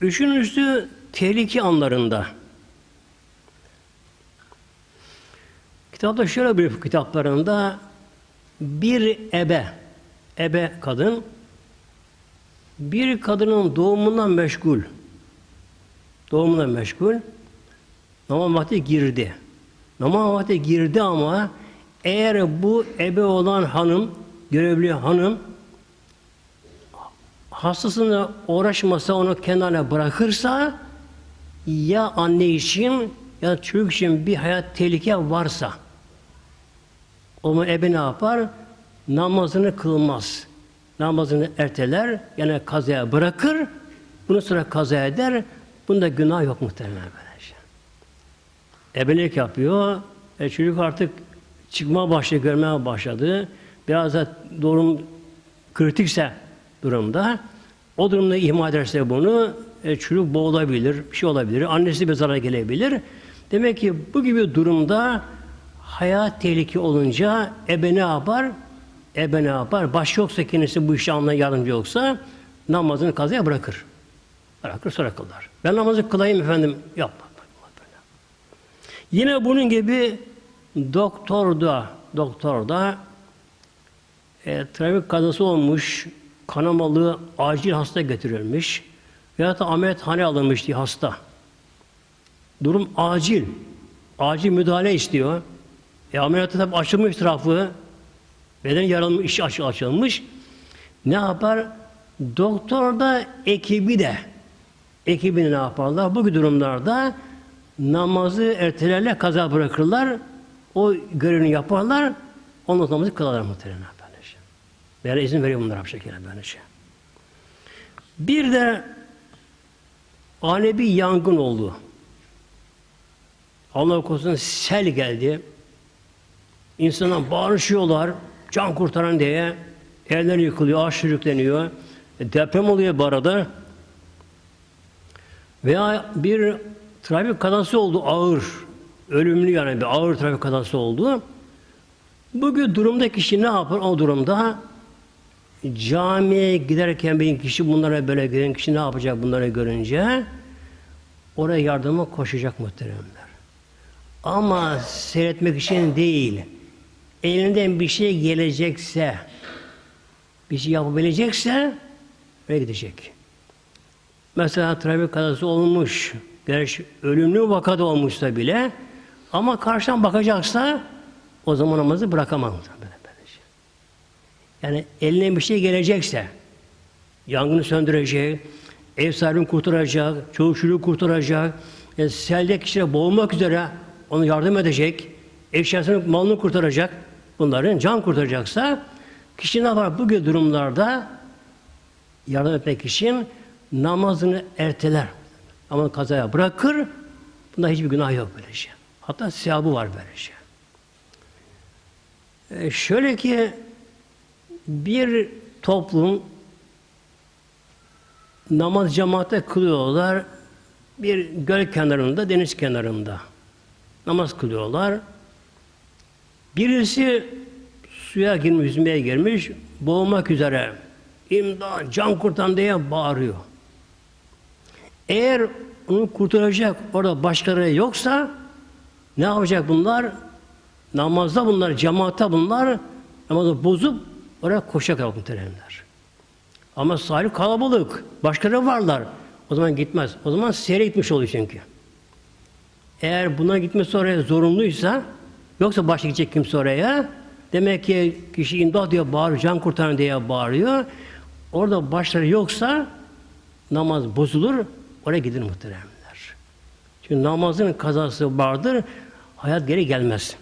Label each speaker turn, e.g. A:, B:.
A: Üçüncüsü tehlike anlarında. Kitapta şöyle bir kitaplarında bir ebe, ebe kadın bir kadının doğumundan meşgul. Doğumundan meşgul. Namaz vakti girdi. Namaz vakti girdi ama eğer bu ebe olan hanım, görevli hanım hastasına uğraşmasa onu kenara bırakırsa ya anne için ya çocuk için bir hayat tehlike varsa o zaman ebe ne yapar? Namazını kılmaz. Namazını erteler, yani kazaya bırakır, bunu sonra kaza eder. Bunda günah yok muhtemelen böylece. Ebelik yapıyor, e çocuk artık çıkma başladı, görmeye başladı. Biraz da durum kritikse durumda, o durumda ihmal ederse bunu, e, çocuk boğulabilir, bir şey olabilir, annesi bir zarar gelebilir. Demek ki bu gibi durumda hayat tehlike olunca ebe ne yapar? Ebe ne yapar? Baş yoksa kendisi bu işe anlayan yardımcı yoksa namazını kazaya bırakır. Bırakır sonra kılar. Ben namazı kılayım efendim. Yapma. Yine bunun gibi doktor da doktor da e, trafik kazası olmuş, kanamalı acil hasta getirilmiş veya da ameliyathane alınmış diye hasta. Durum acil. Acil müdahale istiyor. E ameliyatta tabi açılmış tarafı, beden yaralmış, iş aç, açılmış. Ne yapar? Doktor da ekibi de ekibini ne yaparlar? Bu durumlarda namazı ertelerle kaza bırakırlar. O görevini yaparlar. Ondan namazı kılarlar muhtemelen. Böyle izin veriyor bunlara bu şekilde böylece. Bir de bir yangın oldu. Allah korusun sel geldi. İnsanlar bağırışıyorlar. Can kurtaran diye. Evler yıkılıyor, ağaç sürükleniyor. E, deprem oluyor bu arada. Veya bir trafik kazası oldu ağır. Ölümlü yani bir ağır trafik kazası oldu. Bugün durumda kişi ne yapar o durumda? Camiye giderken bir kişi bunlara böyle gören kişi ne yapacak bunları görünce? Oraya yardıma koşacak muhteremler. Ama seyretmek için değil. Elinden bir şey gelecekse, bir şey yapabilecekse oraya gidecek. Mesela trafik kazası olmuş, gerçi ölümlü vakada olmuşsa bile ama karşıdan bakacaksa o zaman namazı bırakamaz. Yani eline bir şey gelecekse, yangını söndürecek, ev sahibini kurtaracak, çoluk çocuğu kurtaracak, e, selde kişiye boğulmak üzere onu yardım edecek, eşyasını, malını kurtaracak, bunların can kurtaracaksa, kişi ne yapar? Bu gibi durumlarda yardım etmek için namazını erteler. Ama kazaya bırakır, bunda hiçbir günah yok böylece. Hatta sevabı var böylece. E şöyle ki, bir toplum namaz cemaatte kılıyorlar. Bir göl kenarında, deniz kenarında namaz kılıyorlar. Birisi suya girmiş, yüzmeye girmiş, boğulmak üzere. İmdat, can kurtan diye bağırıyor. Eğer onu kurtaracak orada başkaları yoksa ne yapacak bunlar? Namazda bunlar, cemaatte bunlar namazı bozup oraya koşacak muhteremler. Ama sahil kalabalık, başkaları varlar. O zaman gitmez. O zaman seyre gitmiş oluyor çünkü. Eğer buna gitmesi oraya zorunluysa, yoksa başka gidecek kimse oraya, demek ki kişi imdat diye bağırıyor, can kurtaran diye bağırıyor. Orada başları yoksa namaz bozulur, oraya gidilir muhteremler. Çünkü namazın kazası vardır, hayat geri gelmez.